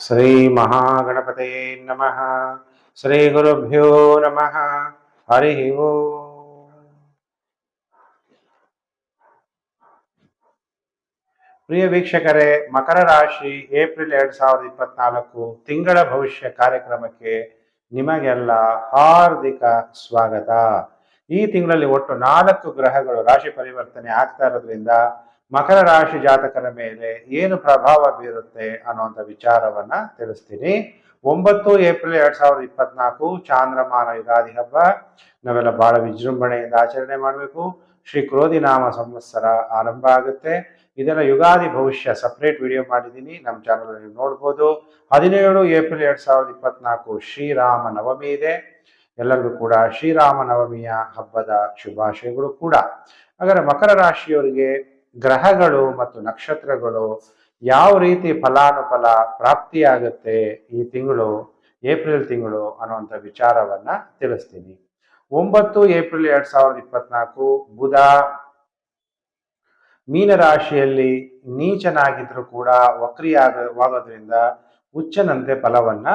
ಶ್ರೀ ಮಹಾಗಣಪತಯೇ ನಮಃ. ಶ್ರೀ ಗುರುಭ್ಯೋ ನಮಃ. ಹರಿ ಓ. ಪ್ರಿಯ ವೀಕ್ಷಕರೇ, ಮಕರ ರಾಶಿ ಏಪ್ರಿಲ್ ಎರಡ್ ಸಾವಿರದ ಇಪ್ಪತ್ನಾಲ್ಕು ತಿಂಗಳ ಭವಿಷ್ಯ ಕಾರ್ಯಕ್ರಮಕ್ಕೆ ನಿಮಗೆಲ್ಲ ಹಾರ್ದಿಕ ಸ್ವಾಗತ. ಈ ತಿಂಗಳಲ್ಲಿ ಒಟ್ಟು ನಾಲ್ಕು ಗ್ರಹಗಳು ರಾಶಿ ಪರಿವರ್ತನೆ ಆಗ್ತಾ ಇರೋದ್ರಿಂದ ಮಕರ ರಾಶಿ ಜಾತಕರ ಮೇಲೆ ಏನು ಪ್ರಭಾವ ಬೀರುತ್ತೆ ಅನ್ನುವಂಥ ವಿಚಾರವನ್ನ ತಿಳಿಸ್ತೀನಿ. ಒಂಬತ್ತು ಏಪ್ರಿಲ್ ಎರಡ್ ಸಾವಿರದ ಇಪ್ಪತ್ನಾಲ್ಕು ಚಾಂದ್ರಮಾನ ಯುಗಾದಿ ಹಬ್ಬ. ನಾವೆಲ್ಲ ಬಹಳ ವಿಜೃಂಭಣೆಯಿಂದ ಆಚರಣೆ ಮಾಡಬೇಕು. ಶ್ರೀ ಕ್ರೋಧಿ ನಾಮ ಸಂವತ್ಸರ ಆರಂಭ ಆಗುತ್ತೆ. ಇದೆಲ್ಲ ಯುಗಾದಿ ಭವಿಷ್ಯ ಸಪ್ರೇಟ್ ವಿಡಿಯೋ ಮಾಡಿದ್ದೀನಿ. ನಮ್ಮ ಚಾನಲ್ ನೀವು ನೋಡ್ಬೋದು. ಹದಿನೇಳು ಏಪ್ರಿಲ್ ಎರಡ್ ಸಾವಿರದ ಇಪ್ಪತ್ನಾಲ್ಕು ಶ್ರೀರಾಮ ನವಮಿ ಇದೆ. ಎಲ್ಲರಿಗೂ ಕೂಡ ಶ್ರೀರಾಮ ನವಮಿಯ ಹಬ್ಬದ ಶುಭಾಶಯಗಳು ಕೂಡ. ಹಾಗಾದ್ರೆ ಮಕರ ರಾಶಿಯವರಿಗೆ ಗ್ರಹಗಳು ಮತ್ತು ನಕ್ಷತ್ರಗಳು ಯಾವ ರೀತಿ ಫಲಾನುಫಲ ಪ್ರಾಪ್ತಿಯಾಗುತ್ತೆ ಈ ತಿಂಗಳು, ಏಪ್ರಿಲ್ ತಿಂಗಳು ಅನ್ನುವಂಥ ವಿಚಾರವನ್ನ ತಿಳಿಸ್ತೀನಿ. ಒಂಬತ್ತು ಏಪ್ರಿಲ್ ಎರಡ್ ಸಾವಿರದ ಇಪ್ಪತ್ನಾಲ್ಕು ಬುಧ ಮೀನರಾಶಿಯಲ್ಲಿ ನೀಚನಾಗಿದ್ರು ಕೂಡ ವಕ್ರಿಯಾಗವಾಗೋದ್ರಿಂದ ಉಚ್ಚನಂತೆ ಫಲವನ್ನ,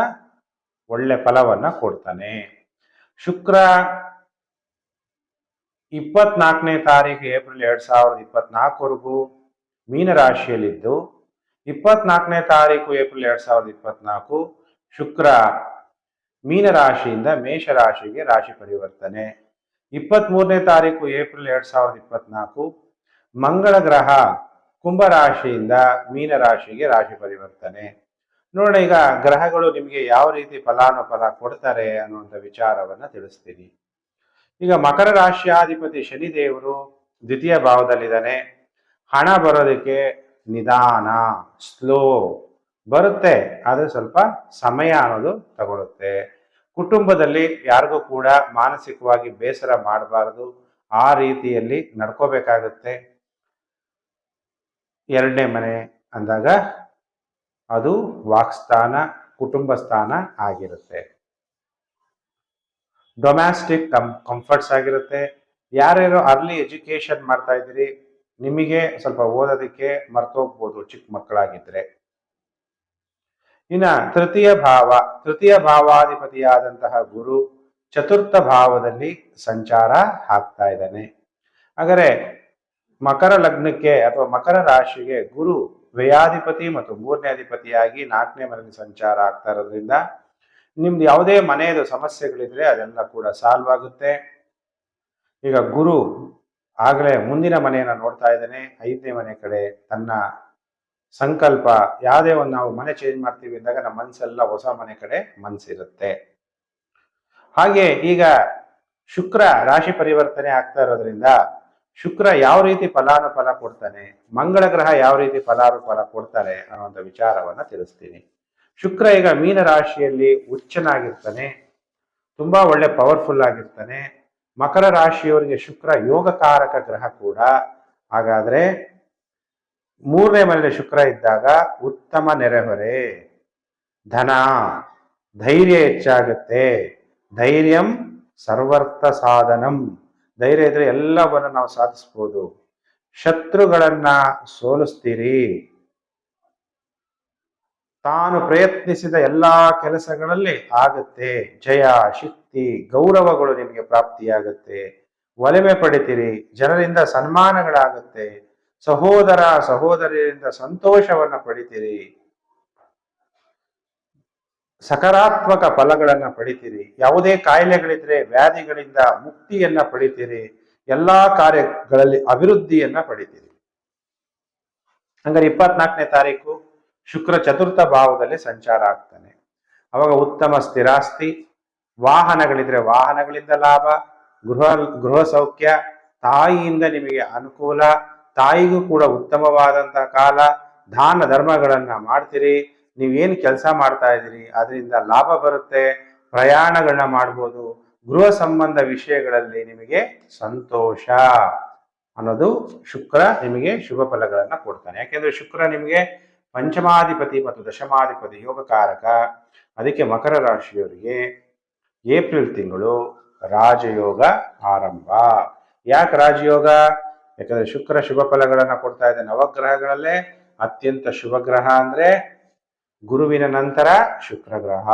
ಒಳ್ಳೆ ಫಲವನ್ನ ಕೊಡ್ತಾನೆ. ಶುಕ್ರ ಇಪ್ಪತ್ನಾಲ್ಕನೇ ತಾರೀಕು ಏಪ್ರಿಲ್ ಎರಡ್ ಸಾವಿರದ ಇಪ್ಪತ್ನಾಲ್ಕವರೆಗೂ ಮೀನರಾಶಿಯಲ್ಲಿದ್ದು, ಇಪ್ಪತ್ನಾಲ್ಕನೇ ತಾರೀಕು ಏಪ್ರಿಲ್ ಎರಡ್ ಸಾವಿರದ ಇಪ್ಪತ್ನಾಲ್ಕು ಶುಕ್ರ ಮೀನರಾಶಿಯಿಂದ ಮೇಷರಾಶಿಗೆ ರಾಶಿ ಪರಿವರ್ತನೆ. ಇಪ್ಪತ್ಮೂರನೇ ತಾರೀಕು ಏಪ್ರಿಲ್ ಎರಡ್ ಸಾವಿರದ ಇಪ್ಪತ್ನಾಲ್ಕು ಮಂಗಳ ಗ್ರಹ ಕುಂಭರಾಶಿಯಿಂದ ಮೀನರಾಶಿಗೆ ರಾಶಿ ಪರಿವರ್ತನೆ. ನೋಡೋಣ ಈಗ ಗ್ರಹಗಳು ನಿಮಗೆ ಯಾವ ರೀತಿ ಫಲಾನುಫಲ ಕೊಡ್ತಾರೆ ಅನ್ನುವಂಥ ವಿಚಾರವನ್ನು ತಿಳಿಸ್ತೀನಿ. ಈಗ ಮಕರ ರಾಶಿಯಾಧಿಪತಿ ಶನಿದೇವರು ದ್ವಿತೀಯ ಭಾವದಲ್ಲಿದ್ದಾನೆ. ಹಣ ಬರೋದಕ್ಕೆ ನಿಧಾನ ಸ್ಲೋ ಬರುತ್ತೆ, ಆದರೆ ಸ್ವಲ್ಪ ಸಮಯ ಅನ್ನೋದು ತಗೊಳುತ್ತೆ. ಕುಟುಂಬದಲ್ಲಿ ಯಾರಿಗೂ ಕೂಡ ಮಾನಸಿಕವಾಗಿ ಬೇಸರ ಮಾಡಬಾರದು. ಆ ರೀತಿಯಲ್ಲಿ ನಡ್ಕೋಬೇಕಾಗುತ್ತೆ. ಎರಡನೇ ಮನೆ ಅಂದಾಗ ಅದು ವಾಕ್ಸ್ಥಾನ ಕುಟುಂಬ ಸ್ಥಾನ ಆಗಿರುತ್ತೆ. ಡೊಮ್ಯಾಸ್ಟಿಕ್ ಕಂ ಕಂಫರ್ಟ್ಸ್ ಆಗಿರುತ್ತೆ. ಯಾರ್ಯಾರು ಅರ್ಲಿ ಎಜುಕೇಶನ್ ಮಾಡ್ತಾ ಇದ್ದೀರಿ, ನಿಮಗೆ ಸ್ವಲ್ಪ ಓದೋದಕ್ಕೆ ಮರ್ತೋಗ್ಬೋದು ಚಿಕ್ಕ ಮಕ್ಕಳಾಗಿದ್ರೆ. ಇನ್ನ ತೃತೀಯ ಭಾವ, ತೃತೀಯ ಭಾವಾಧಿಪತಿಯಾದಂತಹ ಗುರು ಚತುರ್ಥ ಭಾವದಲ್ಲಿ ಸಂಚಾರ ಹಾಕ್ತಾ ಇದ್ದಾನೆ. ಹಾಗಾದರೆ ಮಕರ ಲಗ್ನಕ್ಕೆ ಅಥವಾ ಮಕರ ರಾಶಿಗೆ ಗುರು ವ್ಯಯಾಧಿಪತಿ ಮತ್ತು ಮೂರನೇ ಅಧಿಪತಿಯಾಗಿ ನಾಲ್ಕನೇ ಮನೆಯಲ್ಲಿ ಸಂಚಾರ ಆಗ್ತಾ ಇರೋದ್ರಿಂದ ನಿಮ್ದು ಯಾವುದೇ ಮನೆಯದು ಸಮಸ್ಯೆಗಳಿದ್ರೆ ಅದೆಲ್ಲ ಕೂಡ ಸಾಲ್ವ್ ಆಗುತ್ತೆ. ಈಗ ಗುರು ಆಗಲೇ ಮುಂದಿನ ಮನೆಯನ್ನ ನೋಡ್ತಾ ಇದ್ದಾನೆ. ಐದನೇ ಮನೆ ಕಡೆ ತನ್ನ ಸಂಕಲ್ಪ ಯಾವುದೇ ಒಂದು ನಾವು ಮನೆ ಚೇಂಜ್ ಮಾಡ್ತೀವಿ ಅಂದಾಗ ನಮ್ಮ ಮನಸ್ಸೆಲ್ಲ ಹೊಸ ಮನೆ ಕಡೆ ಮನಸ್ಸಿರುತ್ತೆ. ಹಾಗೆ ಈಗ ಶುಕ್ರ ರಾಶಿ ಪರಿವರ್ತನೆ ಆಗ್ತಾ ಇರೋದ್ರಿಂದ ಶುಕ್ರ ಯಾವ ರೀತಿ ಫಲಾನುಫಲ ಕೊಡ್ತಾನೆ, ಮಂಗಳ ಗ್ರಹ ಯಾವ ರೀತಿ ಫಲಾನುಫಲ ಕೊಡ್ತಾರೆ ಅನ್ನುವಂಥ ವಿಚಾರವನ್ನ ತಿಳಿಸ್ತೀನಿ. ಶುಕ್ರ ಈಗ ಮೀನ ರಾಶಿಯಲ್ಲಿ ಉಚ್ಚನಾಗಿರ್ತಾನೆ ತುಂಬಾ ಒಳ್ಳೆ ಪವರ್ಫುಲ್ ಆಗಿರ್ತಾನೆ. ಮಕರ ರಾಶಿಯವರಿಗೆ ಶುಕ್ರ ಯೋಗಕಾರಕ ಗ್ರಹ ಕೂಡ. ಹಾಗಾದ್ರೆ ಮೂರನೇ ಮನೆಯಲ್ಲಿ ಶುಕ್ರ ಇದ್ದಾಗ ಉತ್ತಮ ನೆರೆಹೊರೆ. ಧನ, ಧೈರ್ಯ ಹೆಚ್ಚಾಗುತ್ತೆ. ಧೈರ್ಯಂ ಸರ್ವರ್ಥ ಸಾಧನಂ. ಧೈರ್ಯ ಇದ್ರೆ ಎಲ್ಲವನ್ನು ನಾವು ಸಾಧಿಸ್ಬೋದು. ಶತ್ರುಗಳನ್ನ ಸೋಲಿಸ್ತೀರಿ. ತಾನು ಪ್ರಯತ್ನಿಸಿದ ಎಲ್ಲಾ ಕೆಲಸಗಳಲ್ಲಿ ಆಗುತ್ತೆ. ಜಯ, ಶಕ್ತಿ, ಗೌರವಗಳು ನಿಮಗೆ ಪ್ರಾಪ್ತಿಯಾಗುತ್ತೆ. ಒಲಿಮೆ ಪಡಿತೀರಿ, ಜನರಿಂದ ಸನ್ಮಾನಗಳಾಗುತ್ತೆ. ಸಹೋದರ, ಸಹೋದರಿಯರಿಂದ ಸಂತೋಷವನ್ನ ಪಡಿತೀರಿ. ಸಕಾರಾತ್ಮಕ ಫಲಗಳನ್ನ ಪಡಿತೀರಿ. ಯಾವುದೇ ಕಾಯಿಲೆಗಳಿದ್ರೆ ವ್ಯಾಧಿಗಳಿಂದ ಮುಕ್ತಿಯನ್ನ ಪಡಿತೀರಿ. ಎಲ್ಲಾ ಕಾರ್ಯಗಳಲ್ಲಿ ಅಭಿವೃದ್ಧಿಯನ್ನ ಪಡಿತೀರಿ. ಹಂಗಾರೆ ಇಪ್ಪತ್ನಾಲ್ಕನೇ ತಾರೀಕು. ಶುಕ್ರ ಚತುರ್ಥ ಭಾವದಲ್ಲಿ ಸಂಚಾರ ಆಗ್ತಾನೆ. ಅವಾಗ ಉತ್ತಮ, ಸ್ಥಿರಾಸ್ತಿ, ವಾಹನಗಳಿದ್ರೆ ವಾಹನಗಳಿಂದ ಲಾಭ, ಗೃಹ ಗೃಹ ಸೌಖ್ಯ, ತಾಯಿಯಿಂದ ನಿಮಗೆ ಅನುಕೂಲ, ತಾಯಿಗೂ ಕೂಡ ಉತ್ತಮವಾದಂತಹ ಕಾಲ, ದಾನ ಧರ್ಮಗಳನ್ನ ಮಾಡ್ತೀರಿ, ನೀವೇನು ಕೆಲಸ ಮಾಡ್ತಾ ಇದ್ದೀರಿ, ಅದರಿಂದ ಲಾಭ ಬರುತ್ತೆ, ಪ್ರಯಾಣಗಳನ್ನ ಮಾಡ್ಬೋದು, ಗೃಹ ಸಂಬಂಧ ವಿಷಯಗಳಲ್ಲಿ ನಿಮಗೆ ಸಂತೋಷ ಅನ್ನೋದು ಶುಕ್ರ ನಿಮಗೆ ಶುಭ ಫಲಗಳನ್ನ ಕೊಡ್ತಾನೆ. ಯಾಕೆಂದ್ರೆ ಶುಕ್ರ ನಿಮಗೆ ಪಂಚಮಾಧಿಪತಿ ಮತ್ತು ದಶಮಾಧಿಪತಿ ಯೋಗಕಾರಕ. ಅದಕ್ಕೆ ಮಕರ ರಾಶಿಯವರಿಗೆ ಏಪ್ರಿಲ್ ತಿಂಗಳು ರಾಜಯೋಗ ಆರಂಭ. ಯಾಕೆ ರಾಜಯೋಗ? ಯಾಕಂದ್ರೆ ಶುಕ್ರ ಶುಭ ಫಲಗಳನ್ನ ಕೊಡ್ತಾ ಇದೆ ನವಗ್ರಹಗಳಲ್ಲೇ. ಅತ್ಯಂತ ಶುಭ ಗ್ರಹ ಅಂದ್ರೆ ಗುರುವಿನ ನಂತರ ಶುಕ್ರ ಗ್ರಹ.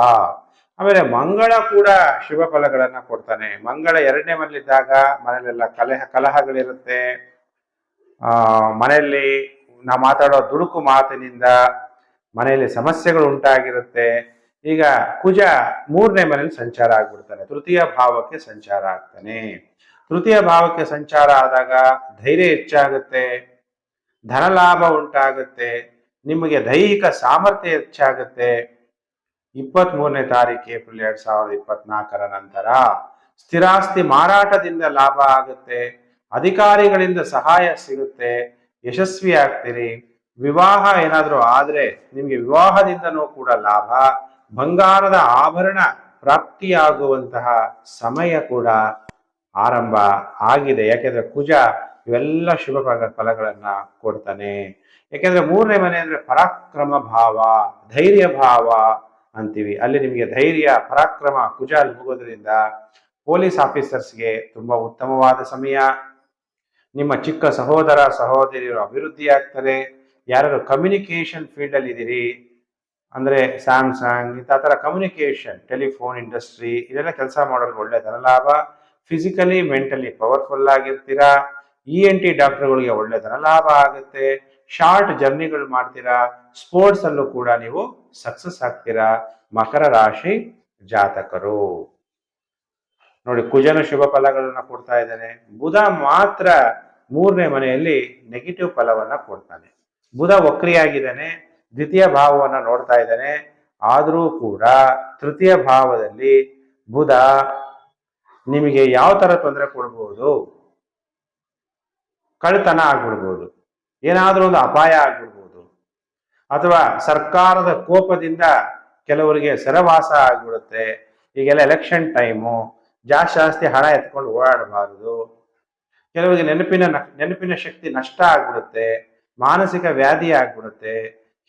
ಆಮೇಲೆ ಮಂಗಳ ಕೂಡ ಶುಭ ಫಲಗಳನ್ನ ಕೊಡ್ತಾನೆ. ಮಂಗಳ ಎರಡನೇ ಮನೆಯಲ್ಲಿದ್ದಾಗ ಮನೆಯಲ್ಲೆಲ್ಲ ಕಲಹ ಕಲಹಗಳಿರುತ್ತೆ. ಆ, ಮನೆಯಲ್ಲಿ ನಾವು ಮಾತಾಡೋ ದುಡುಕು ಮಾತಿನಿಂದ ಮನೆಯಲ್ಲಿ ಸಮಸ್ಯೆಗಳು ಉಂಟಾಗಿರುತ್ತೆ. ಈಗ ಕುಜ ಮೂರನೇ ಮನೇಲಿ ಸಂಚಾರ ಆಗ್ಬಿಡ್ತಾನೆ. ತೃತೀಯ ಭಾವಕ್ಕೆ ಸಂಚಾರ ಆಗ್ತಾನೆ. ತೃತೀಯ ಭಾವಕ್ಕೆ ಸಂಚಾರ ಆದಾಗ ಧೈರ್ಯ ಹೆಚ್ಚಾಗುತ್ತೆ. ಧನಲಾಭ ಉಂಟಾಗುತ್ತೆ. ನಿಮಗೆ ದೈಹಿಕ ಸಾಮರ್ಥ್ಯ ಹೆಚ್ಚಾಗುತ್ತೆ. ಇಪ್ಪತ್ತ್ ಮೂರನೇ ತಾರೀಕು ಏಪ್ರಿಲ್ ಎರಡ್ ಸಾವಿರದ ಇಪ್ಪತ್ನಾಲ್ಕರ ನಂತರ ಸ್ಥಿರಾಸ್ತಿ ಮಾರಾಟದಿಂದ ಲಾಭ ಆಗುತ್ತೆ. ಅಧಿಕಾರಿಗಳಿಂದ ಸಹಾಯ ಸಿಗುತ್ತೆ. ಯಶಸ್ವಿ ಆಗ್ತೀರಿ. ವಿವಾಹ ಏನಾದರೂ ಆದರೆ ನಿಮಗೆ ವಿವಾಹದಿಂದನೂ ಕೂಡ ಲಾಭ, ಬಂಗಾರದ ಆಭರಣ ಪ್ರಾಪ್ತಿಯಾಗುವಂತಹ ಸಮಯ ಕೂಡ ಆರಂಭ ಆಗಿದೆ. ಯಾಕೆಂದ್ರೆ ಕುಜ ಇವೆಲ್ಲ ಶುಭ ಫಲ- ಫಲಗಳನ್ನ ಕೊಡ್ತಾನೆ. ಯಾಕೆಂದ್ರೆ ಮೂರನೇ ಮನೆ ಅಂದ್ರೆ ಪರಾಕ್ರಮ ಭಾವ, ಧೈರ್ಯ ಭಾವ ಅಂತೀವಿ. ಅಲ್ಲಿ ನಿಮಗೆ ಧೈರ್ಯ, ಪರಾಕ್ರಮ ಕುಜ ಅಲ್ಲಿ ಹೋಗೋದ್ರಿಂದ ಪೊಲೀಸ್ ಆಫೀಸರ್ಸ್ಗೆ ತುಂಬಾ ಉತ್ತಮವಾದ ಸಮಯ. ನಿಮ್ಮ ಚಿಕ್ಕ ಸಹೋದರ, ಸಹೋದರಿಯರು ಅಭಿವೃದ್ಧಿ ಆಗ್ತಾರೆ ಯಾರು ಕಮ್ಯುನಿಕೇಶನ್ ಫೀಲ್ಡಲ್ಲಿ ಇದ್ದೀರಿ, ಅಂದರೆ ಸ್ಯಾಮ್ಸಂಗ್ ಇಂಥ ಥರ ಕಮ್ಯುನಿಕೇಷನ್ ಟೆಲಿಫೋನ್ ಇಂಡಸ್ಟ್ರಿ ಇದೆಲ್ಲ ಕೆಲಸ ಮಾಡೋರಿಗೆ ಒಳ್ಳೆ ಧನಲಾಭ. ಫಿಸಿಕಲಿ ಮೆಂಟಲಿ ಪವರ್ಫುಲ್ ಆಗಿರ್ತೀರಾ? ಇ ಎನ್ ಟಿ ಡಾಕ್ಟರ್ಗಳಿಗೆ ಒಳ್ಳೆ ಧನಲಾಭ ಆಗುತ್ತೆ. ಶಾರ್ಟ್ ಜರ್ನಿಗಳು ಮಾಡ್ತೀರಾ? ಸ್ಪೋರ್ಟ್ಸ್ ಅಲ್ಲೂ ಕೂಡ ನೀವು ಸಕ್ಸಸ್ ಆಗ್ತೀರಾ? ಮಕರ ರಾಶಿ ಜಾತಕರು. ನೋಡಿ, ಕುಜನ ಶುಭ ಫಲಗಳನ್ನ ಕೊಡ್ತಾ ಇದ್ದಾನೆ. ಬುಧ ಮಾತ್ರ ಮೂರನೇ ಮನೆಯಲ್ಲಿ ನೆಗೆಟಿವ್ ಫಲವನ್ನ ಕೊಡ್ತಾನೆ. ಬುಧ ವಕ್ರಿಯಾಗಿದ್ದಾನೆ, ದ್ವಿತೀಯ ಭಾವವನ್ನ ನೋಡ್ತಾ ಇದ್ದಾನೆ. ಆದರೂ ಕೂಡ ತೃತೀಯ ಭಾವದಲ್ಲಿ ಬುಧ ನಿಮಗೆ ಯಾವ ತರ ತೊಂದರೆ ಕೊಡ್ಬೋದು? ಕಳ್ತನ ಆಗ್ಬಿಡ್ಬೋದು. ಏನಾದರೂ ಒಂದು ಅಪಾಯ ಆಗ್ಬಿಡ್ಬೋದು. ಅಥವಾ ಸರ್ಕಾರದ ಕೋಪದಿಂದ ಕೆಲವರಿಗೆ ಸರವಾಸ ಆಗ್ಬಿಡುತ್ತೆ. ಈಗೆಲ್ಲ ಎಲೆಕ್ಷನ್ ಟೈಮು ಜಾಸ್ತಿ ಹಣ ಎತ್ಕೊಂಡು ಓಡಾಡಬಾರದು. ಕೆಲವರಿಗೆ ನೆನಪಿನ ನೆನಪಿನ ಶಕ್ತಿ ನಷ್ಟ ಆಗ್ಬಿಡುತ್ತೆ, ಮಾನಸಿಕ ವ್ಯಾಧಿ ಆಗ್ಬಿಡುತ್ತೆ,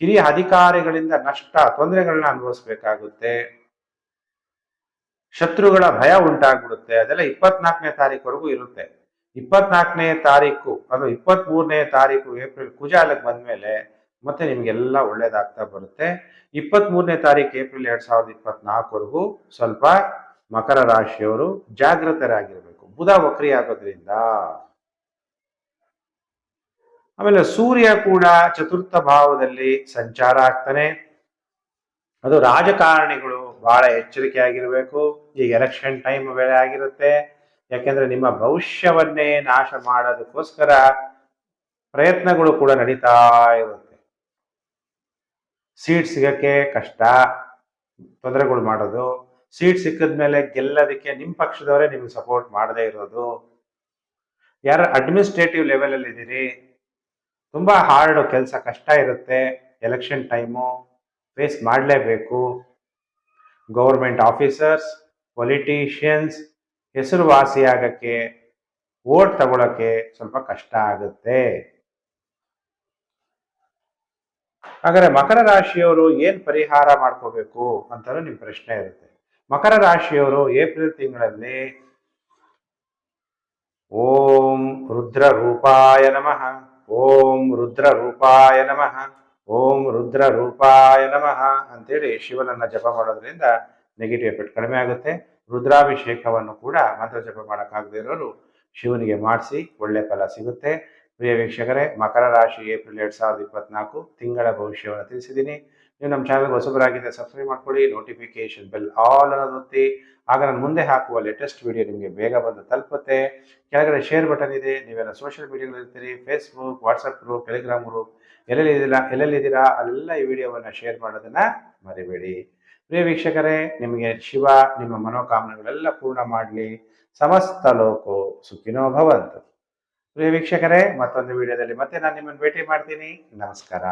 ಹಿರಿಯ ಅಧಿಕಾರಿಗಳಿಂದ ನಷ್ಟ, ತೊಂದರೆಗಳನ್ನ ಅನುಭವಿಸ್ಬೇಕಾಗುತ್ತೆ. ಶತ್ರುಗಳ ಭಯ ಉಂಟಾಗ್ಬಿಡುತ್ತೆ. ಅದೆಲ್ಲ ಇಪ್ಪತ್ನಾಲ್ಕನೇ ತಾರೀಕುವರೆಗೂ ಇರುತ್ತೆ. ಇಪ್ಪತ್ನಾಲ್ಕನೇ ತಾರೀಕು, ಅದು ಇಪ್ಪತ್ತ್ ಮೂರನೇ ತಾರೀಕು ಏಪ್ರಿಲ್ ಕುಜಾಲಕ್ಕೆ ಬಂದ್ಮೇಲೆ ಮತ್ತೆ ನಿಮ್ಗೆಲ್ಲ ಒಳ್ಳೇದಾಗ್ತಾ ಬರುತ್ತೆ. ಇಪ್ಪತ್ತ್ ಮೂರನೇ ತಾರೀಕು ಏಪ್ರಿಲ್ ಎರಡ್ ಸಾವಿರದ ಇಪ್ಪತ್ನಾಲ್ಕವರೆಗೂ ಸ್ವಲ್ಪ ಮಕರ ರಾಶಿಯವರು ಜಾಗೃತರಾಗಿರಬೇಕು ಬುಧ ವಕ್ರಿ ಆಗೋದ್ರಿಂದ ಆಮೇಲೆ ಸೂರ್ಯ ಕೂಡ ಚತುರ್ಥ ಭಾವದಲ್ಲಿ ಸಂಚಾರ ಆಗ್ತಾನೆ. ಅದು ರಾಜಕಾರಣಿಗಳು ಬಹಳ ಎಚ್ಚರಿಕೆಯಾಗಿರ್ಬೇಕು. ಈಗ ಎಲೆಕ್ಷನ್ ಟೈಮ್ ವೇಳೆ ಆಗಿರುತ್ತೆ. ಯಾಕೆಂದ್ರೆ ನಿಮ್ಮ ಭವಿಷ್ಯವನ್ನೇ ನಾಶ ಮಾಡೋದಕ್ಕೋಸ್ಕರ ಪ್ರಯತ್ನಗಳು ಕೂಡ ನಡೀತಾ ಇರುತ್ತೆ. ಸೀಟ್ ಸಿಗಕ್ಕೆ ಕಷ್ಟ, ತೊಂದರೆಗಳು ಮಾಡೋದು ಸೀಟ್ ಸಿಕ್ಕಿದ್ಮೇಲೆ ಗೆಲ್ಲೋದಕ್ಕೆ ನಿಮ್ಮ ಪಕ್ಷದವರೇ ನಿಮ್ಗೆ ಸಪೋರ್ಟ್ ಮಾಡದೇ ಇರೋದು. ಯಾರು ಅಡ್ಮಿನಿಸ್ಟ್ರೇಟಿವ್ ಲೆವೆಲಲ್ಲಿ ಇದ್ದೀರಿ ತುಂಬಾ ಹಾರ್ಡ್ ಕೆಲಸ ಕಷ್ಟ ಇರುತ್ತೆ. ಎಲೆಕ್ಷನ್ ಟೈಮು ಫೇಸ್ ಮಾಡಲೇಬೇಕು. ಗೌರ್ಮೆಂಟ್ ಆಫೀಸರ್ಸ್ ಪೊಲಿಟಿಷಿಯನ್ಸ್ ಹೆಸರುವಾಸಿಯಾಗಕ್ಕೆ ವೋಟ್ ತಗೊಳಕ್ಕೆ ಸ್ವಲ್ಪ ಕಷ್ಟ ಆಗುತ್ತೆ. ಹಾಗಾದ್ರೆ ಮಕರ ರಾಶಿಯವರು ಏನು ಪರಿಹಾರ ಮಾಡ್ಕೋಬೇಕು ಅಂತಲೂ ನಿಮ್ಮ ಪ್ರಶ್ನೆ ಇರುತ್ತೆ. ಮಕರ ರಾಶಿಯವರು ಏಪ್ರಿಲ್ ತಿಂಗಳಲ್ಲಿ ಓಂ ರುದ್ರ ರೂಪಾಯ ನಮಃ. ಓಂ ರುದ್ರ ರೂಪಾಯ ನಮಃ. ಓಂ ರುದ್ರ ರೂಪಾಯ ನಮಃ ಅಂತೇಳಿ ಶಿವನನ್ನ ಜಪ ಮಾಡೋದ್ರಿಂದ ನೆಗೆಟಿವ್ ಎಫೆಕ್ಟ್ ಕಡಿಮೆ ಆಗುತ್ತೆ. ರುದ್ರಾಭಿಷೇಕವನ್ನು ಕೂಡ ಮಂತ್ರ ಜಪ ಮಾಡೋಕ್ಕಾಗದೇ ಇರೋರು ಶಿವನಿಗೆ ಮಾಡಿಸಿ ಒಳ್ಳೆ ಫಲ ಸಿಗುತ್ತೆ. ಪ್ರಿಯ ವೀಕ್ಷಕರೇ, ಮಕರ ರಾಶಿ ಏಪ್ರಿಲ್ ಎರಡ್ ಸಾವಿರದ ಇಪ್ಪತ್ನಾಲ್ಕು ತಿಂಗಳ ಭವಿಷ್ಯವನ್ನು ತಿಳಿಸಿದ್ದೀನಿ. ನೀವು ನಮ್ಮ ಚಾನಲ್ ಹೊಸಬರಾಗಿದೆ ಸಬ್ಸ್ಕ್ರೈಬ್ ಮಾಡ್ಕೊಳ್ಳಿ ನೋಟಿಫಿಕೇಶನ್ ಬೆಲ್ ಆಲ್ ಅನ್ನೋದು ಒತ್ತಿ. ಆಗ ನಾನು ಮುಂದೆ ಹಾಕುವ ಲೇಟೆಸ್ಟ್ ವಿಡಿಯೋ ನಿಮಗೆ ಬೇಗ ಬಂದು ತಲುಪುತ್ತೆ. ಕೆಳಗಡೆ ಶೇರ್ ಬಟನ್ ಇದೆ, ನೀವೆಲ್ಲ social ಮೀಡಿಯಾಗಳಿರ್ತೀರಿ Facebook WhatsApp group Telegram group ಎಲ್ಲೆಲ್ಲಿದ್ದೀರಾ ಎಲ್ಲೆಲ್ಲಿದ್ದೀರಾ ಅಲ್ಲೆಲ್ಲ ಈ ವಿಡಿಯೋವನ್ನು ಶೇರ್ ಮಾಡೋದನ್ನು ಮರಿಬೇಡಿ. ಪ್ರಿಯ ವೀಕ್ಷಕರೇ, ನಿಮಗೆ ಶಿವ, ನಿಮ್ಮ ಮನೋಕಾಮನೆಗಳೆಲ್ಲ ಪೂರ್ಣ ಮಾಡಲಿ. ಸಮಸ್ತ ಲೋಕೋ ಸುಖಿನೋ ಭವಂತು. ಪ್ರಿಯ ವೀಕ್ಷಕರೇ, ಮತ್ತೊಂದು ವಿಡಿಯೋದಲ್ಲಿ ಮತ್ತೆ ನಾನು ನಿಮ್ಮನ್ನು ಭೇಟಿ ಮಾಡ್ತೀನಿ. ನಮಸ್ಕಾರ.